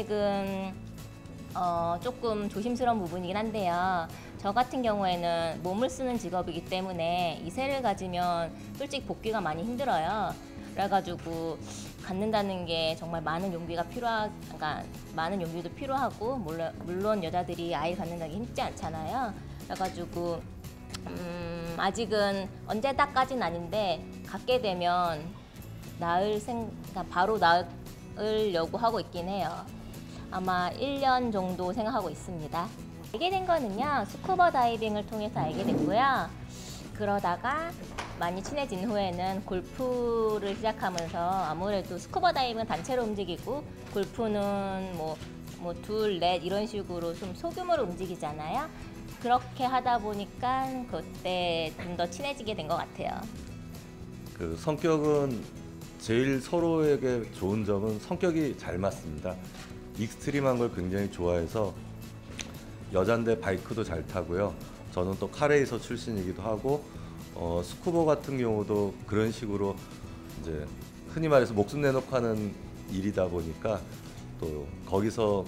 계획은 어, 조금 조심스러운 부분이긴 한데요. 저 같은 경우에는 몸을 쓰는 직업이기 때문에 이세를 가지면 솔직히 복귀가 많이 힘들어요. 그래가지고 갖는다는 게 정말 많은 용기가 필요하, 그러니까 많은 용기도 필요하고 물론, 물론 여자들이 아이 갖는다는 게 힘지 않잖아요. 그래가지고 음, 아직은 언제 딱까진 아닌데 갖게 되면 낳을 생, 그러니까 바로 낳으려고 하고 있긴 해요. 아마 1년 정도 생각하고 있습니다. 알게 된 거는요, 스쿠버 다이빙을 통해서 알게 됐고요. 그러다가 많이 친해진 후에는 골프를 시작하면서 아무래도 스쿠버 다이빙은 단체로 움직이고 골프는 뭐, 뭐 둘, 넷 이런 식으로 좀 소규모로 움직이잖아요. 그렇게 하다 보니까 그때 좀 더 친해지게 된 것 같아요. 그 성격은 제일 서로에게 좋은 점은 성격이 잘 맞습니다. 익스트림한 걸 굉장히 좋아해서 여잔데 바이크도 잘 타고요. 저는 또 카레이서 출신이기도 하고 어, 스쿠버 같은 경우도 그런 식으로 이제 흔히 말해서 목숨 내놓고 하는 일이다 보니까 또 거기서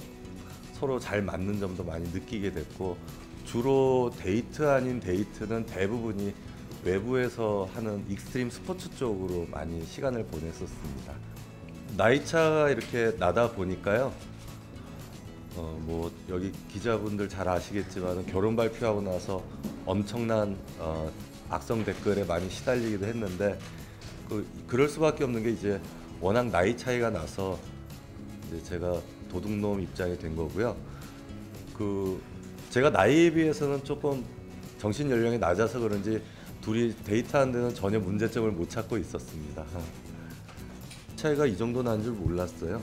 서로 잘 맞는 점도 많이 느끼게 됐고 주로 데이트 아닌 데이트는 대부분이 외부에서 하는 익스트림 스포츠 쪽으로 많이 시간을 보냈었습니다. 나이 차가 이렇게 나다 보니까요. 어, 뭐 여기 기자분들 잘 아시겠지만 결혼 발표하고 나서 엄청난 어, 악성 댓글에 많이 시달리기도 했는데 그 그럴 수밖에 없는 게 이제 워낙 나이 차이가 나서 이제 제가 도둑놈 입장이 된 거고요. 그 제가 나이에 비해서는 조금 정신 연령이 낮아서 그런지 둘이 데이트하는 데는 전혀 문제점을 못 찾고 있었습니다. 차이가 이 정도 난 줄 몰랐어요.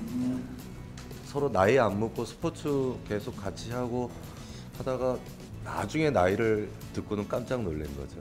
서로 나이 안 먹고 스포츠 계속 같이 하고 하다가 나중에 나이를 듣고는 깜짝 놀란 거죠.